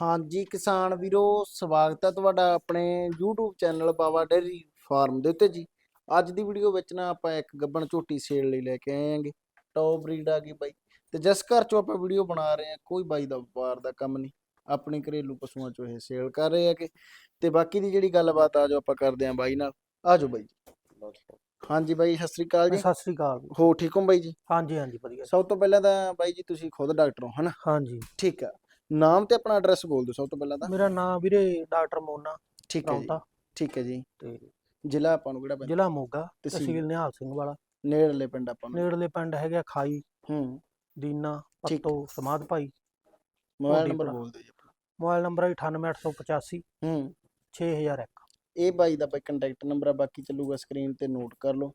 ਹਾਂਜੀ ਕਿਸਾਨ ਵੀਰੋ ਸਵਾਗਤ ਹੈ ਤੁਹਾਡਾ ਆਪਣੇ YouTube channel Bawa dairy farm ਦੇ ਉੱਤੇ ਜੀ। ਅੱਜ ਦੀ ਵੀਡੀਓ ਵਿੱਚ ਨਾ ਆਪਾਂ ਇੱਕ ਗੱਬਣ ਝੋਟੀ ਸੇਲ ਲਈ ਲੈ ਕੇ ਆਏ ਆਂਗੇ। ਟੌਪ ਬਰੀਡ ਆ ਗਈ ਬਾਈ। ਤੇ ਜਿਸ ਘਰ ਚੋਂ ਆਪਾਂ ਵੀਡੀਓ ਬਣਾ ਰਹੇ ਆ ਕੋਈ ਬਾਈ ਦਾ ਵਪਾਰ ਦਾ ਕੰਮ ਨਹੀਂ। ਆਪਣੀ ਘਰੇਲੂ ਪਸ਼ੂਆਂ ਚੋਂ ਇਹ ਸੇਲ ਕਰ ਰਹੇ ਆਗੇ ਤੇ ਬਾਕੀ ਦੀ ਜਿਹੜੀ ਗੱਲਬਾਤ ਆ ਜੋ ਆਪਾਂ ਕਰਦੇ ਆਂ ਬਾਈ ਨਾਲ ਆ ਜਾਓ ਬਾਈ ਹਾਂਜੀ ਬਾਈ ਸਤਿ ਸ੍ਰੀ ਅਕਾਲ ਜੀ। ਸਤਿ ਸ੍ਰੀ ਅਕਾਲ। ਹੋ ਠੀਕ ਹੋ ਬਾਈ ਜੀ? ਹਾਂਜੀ ਹਾਂਜੀ ਵਧੀਆ। ਸਭ ਤੋਂ ਪਹਿਲਾਂ ਤਾਂ ਬਾਈ ਜੀ ਤੁਸੀਂ ਖੁਦ ਡਾਕਟਰ ਹੋ ਹਨਾ? ਹਾਂਜੀ। ਠੀਕ ਆ। ਨਾਮ ਤੇ ਆਪਣਾ ਐਡਰੈਸ ਬੋਲ ਦਿਓ ਸਭ ਤੋਂ ਪਹਿਲਾਂ ਤਾਂ। ਮੇਰਾ ਨਾਮ ਵੀਰੇ ਡਾਕਟਰ ਮੋਨਾ ਠੀਕ ਹੈ ਜੀ। ਰੌਂਤਾ ਠੀਕ ਹੈ ਜੀ। ਤੇ ਜ਼ਿਲ੍ਹਾ ਆਪਾਂ ਨੂੰ ਕਿਹੜਾ ਪੈਂਦਾ? ਜ਼ਿਲ੍ਹਾ ਮੋਗਾ ਤਹਿਸੀਲ। ਤਹਿਸੀਲ ਨਿਹਾਲ ਸਿੰਘ ਵਾਲਾ। ਨੇੜਲੇ ਪਿੰਡ ਆਪਾਂ ਨੂੰ। ਨੇੜਲੇ ਪਿੰਡ ਹੈਗਾ ਖਾਈ ਹੂੰ। ਦੀਨਾ ਠੀਕ। ਪੱਤੋ ਸਮਾਧ ਭਾਈ। ਮੋਬਾਈਲ ਨੰਬਰ ਭਰਾ। ਬੋਲ ਦਿਓ ਜੀ ਆਪਣਾ। ਮੋਬਾਈਲ ਨੰਬਰ ਹੈ। 98885 ਹੂੰ 6001 ਇਹ ਬਾਈ ਦਾ ਬਾਈ ਕੰਟੈਕਟ ਨੰਬਰ ਆ ਬਾਕੀ ਚੱਲੂਗਾ ਸਕਰੀਨ ਤੇ ਨੋਟ ਕਰ ਲਓ।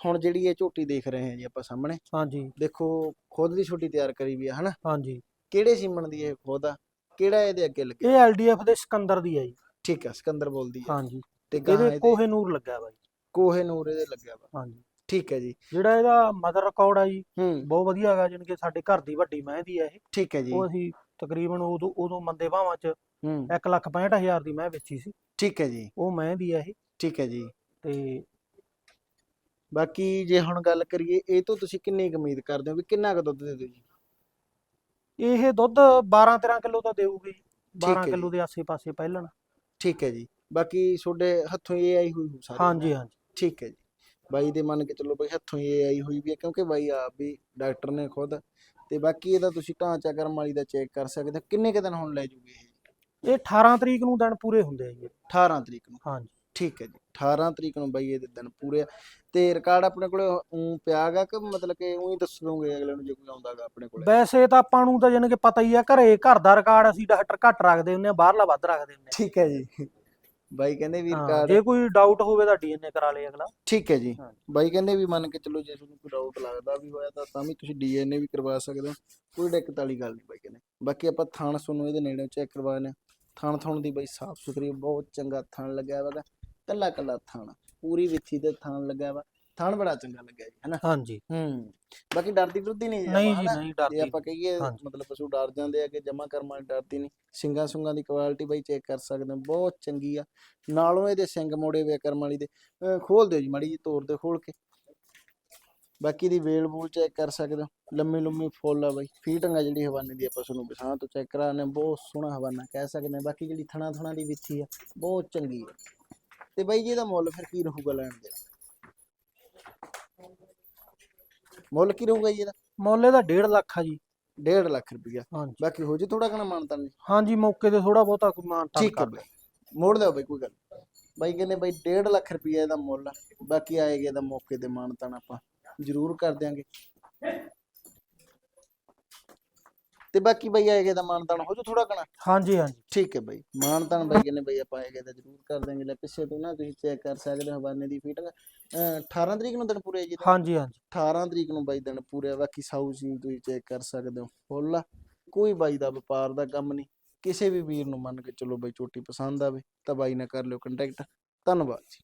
ਹੁਣ ਜਿਹੜੀ ਇਹ ਝੋਟੀ ਦੇਖ ਰਹੇ ਹਾਂ ਜੀ ਆਪਾਂ ਸਾਹਮਣੇ। ਹਾਂਜੀ। ਦੇਖੋ ਖੁਦ ਦੀ ਛੋਟੀ ਤਿਆਰ ਕਰੀ ਵੀ ਆ ਹਨਾ? ਹਾਂਜੀ। ਕਿਹੜੇ ਸੀਮਨ ਦੀ ਇਹ ਖੁਦ? ਆ ਕਿਹੜਾ ਇਹਦੇ ਅੱਗੇ ਲੱਗੇ ਇਹ ਐਲਡੀਐਫ ਦੇ ਸਿਕੰਦਰ ਦੀ ਹੈ ਜੀ। ਠੀਕ ਆ ਸਿਕੰਦਰ ਬੋਲਦੀ ਆ। ਹਾਂਜੀ। ਤੇ ਗਾਂ ਇਹਦੇ ਕੋਹੇ ਨੂਰ ਲੱਗਿਆ ਬਾਈ ਕੋਹੇ ਨੂਰ ਇਹਦੇ ਲੱਗਿਆ ਵਾ। ਹਾਂਜੀ। ਠੀਕ ਹੈ ਜੀ। ਜਿਹੜਾ ਇਹਦਾ ਮਦਰ ਰਿਕਾਰਡ ਆ ਜੀ ਬਹੁਤ ਵਧੀਆ ਹੈਗਾ ਜਾਣੀ ਕਿ ਸਾਡੇ ਘਰ ਦੀ ਵੱਡੀ ਮਹਿ ਦੀ ਹੈ ਇਹ। ਠੀਕ ਹੈ ਜੀ। ਉਹ ਅਸੀਂ ਤਕਰੀਬਨ ਉਦੋਂ ਉਦੋਂ ਮੰਦੇ ਭਾਵਾਂ ਚ ਹੂੰ। 165000 ਦੀ ਮਹਿ ਵੇਚੀ ਸੀ। ਠੀਕ ਹੈ ਜੀ। ਉਹ ਮਹਿ ਦੀ ਹੈ ਇਹ। ਠੀਕ ਹੈ ਜੀ। ਤੇ ਬਾਕੀ ਜੇ ਹੁਣ ਗੱਲ ਕਰੀਏ ਇਹ ਤੋਂ ਤੁਸੀਂ ਕਿੰਨੀ ਕੁ ਉਮੀਦ ਕਰਦੇ ਹੋ ਵੀ ਕਿੰਨਾ ਕੁ ਦੁੱਧ ਦੇ ਦਿਓ ਜੀ? ਇਹ ਦੁੱਧ 12 13 ਕਿਲੋ ਤਾਂ ਦੇਊਗੀ ਠੀਕ ਹੈ 12 ਜੀ। ਕਿਲੋ ਦੇ ਆਸੇ-ਪਾਸੇ ਪਹਿਲਣ ਠੀਕ ਹੈ ਜੀ। ਬਾਕੀ ਤੁਹਾਡੇ ਹੱਥੋਂ ਇਹ ਆਈ ਹੋਈ ਹੋ ਸਾਰੀ। ਹਾਂਜੀ ਹਾਂਜੀ। ਠੀਕ ਹੈ ਜੀ। ਬਾਈ ਦੇ ਮੰਨ ਕੇ ਚੱਲੋ ਬਈ ਹੱਥੋਂ ਇਹ ਆਈ ਹੋਈ ਵੀ ਹੈ ਕਿਉਂਕਿ ਬਾਈ ਆਪ ਵੀ ਡਾਕਟਰ ਨੇ ਖੁਦ। ਤੇ ਬਾਕੀ ਇਹਦਾ ਤੁਸੀਂ ਢਾਂਚਾ ਕਰਮ ਵਾਲੀ ਦਾ ਚੈੱਕ ਕਰ ਸਕਦੇ ਕਿੰਨੇ ਕੁ ਦਿਨ ਹੁਣ ਲੈ ਜੂਗੇ ਇਹ? ਇਹ 18 ਤਰੀਕ ਨੂੰ ਦਿਨ ਪੂਰੇ ਹੁੰਦੇ ਆ ਜੀ। 18 ਤਰੀਕ ਨੂੰ। ਹਾਂਜੀ। ਠੀਕ ਹੈ ਜੀ 18 ਤਰੀਕ ਨੂੰ ਬਾਈ ਇਹਦੇ ਦਿਨ ਪੂਰੇ ਆ। ਤੇ ਰਿਕਾਰਡ ਆਪਣੇ ਕੋਲ ਉਂ ਪਿਆਗਾ ਕਿ ਮਤਲਬ ਕਿ ਉਹੀ ਦੱਸ ਦੋਗੇ ਅਗਲੇ ਨੂੰ ਜੇ ਕੋਈ ਆਉਂਦਾਗਾ ਆਪਣੇ ਕੋਲ? ਵੈਸੇ ਤਾਂ ਆਪਾਂ ਨੂੰ ਤਾਂ ਜਾਣੀ ਕਿ ਪਤਾ ਹੀ ਆ ਘਰੇ ਘਰ ਦਾ ਰਿਕਾਰਡ ਅਸੀਂ ਡਾਕਟਰ ਘੱਟ ਰੱਖਦੇ ਹੁੰਨੇ ਆ ਬਾਹਰਲਾ ਵੱਧ ਰੱਖਦੇ ਹੁੰਨੇ ਠੀਕ ਹੈ ਜੀ। ਬਾਈ ਕਹਿੰਦੇ ਵੀ ਆ ਹਾਂ, ਰਿਕਾਰਡ ਜੇ ਕੋਈ ਡਾਊਟ ਹੋਵੇ ਤਾਂ ਡੀਐਨਏ ਕਰਾ ਲੇ ਅਗਲਾ। ਠੀਕ ਹੈ ਜੀ। ਬਾਈ ਕਹਿੰਦੇ ਵੀ ਮੰਨ ਕੇ ਚੱਲੋ ਜੇ ਤੁਹਾਨੂੰ ਕੋਈ ਡਾਊਟ ਲੱਗਦਾ ਵੀ ਹੋਇਆ ਤਾਂ ਤਾਂ ਵੀ ਤੁਸੀਂ ਡੀਐਨਏ ਵੀ ਕਰਵਾ ਸਕਦੇ ਹੋ। ਕੋਈ ਦਿੱਕਤ ਵਾਲੀ ਗੱਲ ਨਹੀਂ ਬਾਈ ਕਹਿੰਦੇ। ਬਾਕੀ ਆਪਾਂ ਥਾਣ ਤੁਹਾਨੂੰ ਇਹਦੇ ਨੇੜੇ ਚੈੱਕ ਕਰਵਾ ਲੈਂਦੇ ਹਾਂ। ਥਾਣ ਥਾਣ ਦੀ ਬਾਈ ਸਾਫ਼ ਸੁਥਰੀ ਬਹੁਤ ਚੰਗਾ ਥਾਣ ਲੱਗਿਆ ਵਾ ਕੱਲਾ ਕੱਲਾ ਥਾਣ। ਪੂਰੀ ਵਿੱਥੀ ਤੇ ਥਾਣ ਲੱਗਿਆ ਵਾ। ਥਾਣ ਬੜਾ ਚੰਗਾ ਲੱਗਿਆ ਜੀ ਹੈਨਾ? ਹਾਂਜੀ। ਹੂੰ। ਬਾਕੀ ਡਰਦੀ ਡਰਦੀ ਨਹੀਂ ਜੀ ਨਹੀਂ ਜੀ? ਨਹੀਂ ਡਰਦੀ। ਆਪਾਂ ਕਹੀਏ। ਮਤਲਬ ਪਸ਼ੂ ਡਰ ਜਾਂਦੇ ਆ ਕਿ ਜਮਾ ਕਰਮ ਡਰਦੀ ਨਹੀਂ। ਸਿੰਗਾਂ ਸੁੰਗਾਂ ਦੀ ਕੁਆਲਿਟੀ ਬਾਈ ਚੈੱਕ ਕਰ ਸਕਦੇ ਹੋ ਬਹੁਤ ਚੰਗੀ ਆ। ਨਾਲੋਂ ਇਹਦੇ ਸਿੰਗ ਮੋੜੇ ਵੇ ਕਰਮ ਵਾਲੀ ਦੇ। ਖੋਲ ਦਿਓ ਜੀ ਮਾੜੀ ਜੀ ਤੋੜ ਦਿਓ ਖੋਲ ਕੇ। ਬਾਕੀ ਦੀ ਵੇਲ ਬੂਲ ਚੈੱਕ ਕਰ ਸਕਦੇ ਹੋ। ਲੰਮੀ ਲੰਮੀ ਫੁੱਲ ਆ ਬਾਈ। ਫੀਟਿੰਗ ਆ ਜਿਹੜੀ ਹਵਾਨੇ ਦੀ ਆਪਾਂ ਤੁਹਾਨੂੰ ਬਸਾਂ ਤੋਂ ਚੈੱਕ ਕਰਾਣੇ ਬਹੁਤ ਸੋਹਣਾ ਹਵਾਨਾ ਕਹਿ ਸਕਦੇ ਹਾਂ। ਬਾਕੀ ਜਿਹੜੀ ਥਣਾ ਥਣਾ ਦੀ ਵਿੱਥੀ ਆ ਬਹੁਤ ਚੰਗੀ ਆ। ਤੇ ਬਾਈ ਜੀ ਇਹਦਾ ਮੁੱਲ ਫਿਰ ਕੀ ਰਹੂਗਾ ਲੈਣ ਦੇ? ਮੁੱਲ ਕੀ ਰਹੂਗਾ ਜੀ ਇਹਦਾ? ਮੁੱਲ ਇਹਦਾ 1.5 ਲੱਖ ਆ ਜੀ। 1.5 ਲੱਖ ਰੁਪਈਆ। ਹਾਂਜੀ। ਬਾਕੀ ਹੋ ਜੇ ਥੋੜਾ ਘਣਾ ਮਾਨਤਾ ਨਹੀਂ ਹਾਂਜੀ ਮੌਕੇ ਤੇ ਥੋੜਾ ਬਹੁਤਾ ਕੋਈ ਮਾਨ ਤਾਨ ਠੀਕ ਹੈ ਬਾਈ। ਮੋੜ ਦਿਓ ਬਾਈ ਕੋਈ ਗੱਲ। ਬਾਈ ਕਹਿੰਦੇ ਬਾਈ 1.5 ਲੱਖ ਰੁਪਈਆ ਇਹਦਾ ਮੁੱਲ ਆ। ਬਾਕੀ ਆਏਗੇ ਇਹਦਾ ਮੌਕੇ ਤੇ ਮਾਨਤਾਨ ਆਪਾਂ ਜ਼ਰੂਰ ਕਰ ਦਿਆਂਗੇ। ਤੇ ਬਾਕੀ ਬਾਈ ਆਏਗੇ ਇਹਦਾ ਮਾਨਤਾਨ ਹੋ ਜੂ ਥੋੜਾ ਘਣਾ। ਹਾਂਜੀ ਹਾਂਜੀ। ਠੀਕ ਹੈ ਬਾਈ ਮਾਨਤਾਨ ਬਾਈ ਕਹਿੰਦੇ ਬਾਈ ਆਪਾਂ ਆਏਗੇ ਤਾਂ ਜ਼ਰੂਰ ਕਰ ਦਿਆਂਗੇ। ਲੈ ਪਿੱਛੇ ਤੋਂ ਨਾ ਤੁਸੀਂ ਚੈੱਕ ਕਰ ਸਕਦੇ ਹੋ ਹਵਾਨੇ ਦੀ ਫੀਟਿੰਗ 18 ਤਰੀਕ ਨੂੰ ਦਿਨ ਪੂਰੇ ਜੀ? ਹਾਂਜੀ ਹਾਂਜੀ। 18 ਤਰੀਕ ਨੂੰ ਬਾਈ ਦਿਨ ਪੂਰੇ ਬਾਕੀ ਸਾਊ ਸੀ ਤੁਸੀਂ ਚੈੱਕ ਕਰ ਸਕਦੇ ਹੋ। ਫੁੱਲ ਕੋਈ ਬਾਈ ਦਾ ਵਪਾਰ ਦਾ ਕੰਮ ਨਹੀਂ। ਕਿਸੇ ਵੀ ਵੀਰ ਨੂੰ ਮੰਨ ਕੇ ਚਲੋ ਬਾਈ ਚੋਟੀ ਪਸੰਦ ਆਵੇ ਤਾਂ ਬਾਈ ਨਾਲ ਕਰ ਲਿਓ ਕੰਟੈਕਟ ਧੰਨਵਾਦ ਜੀ।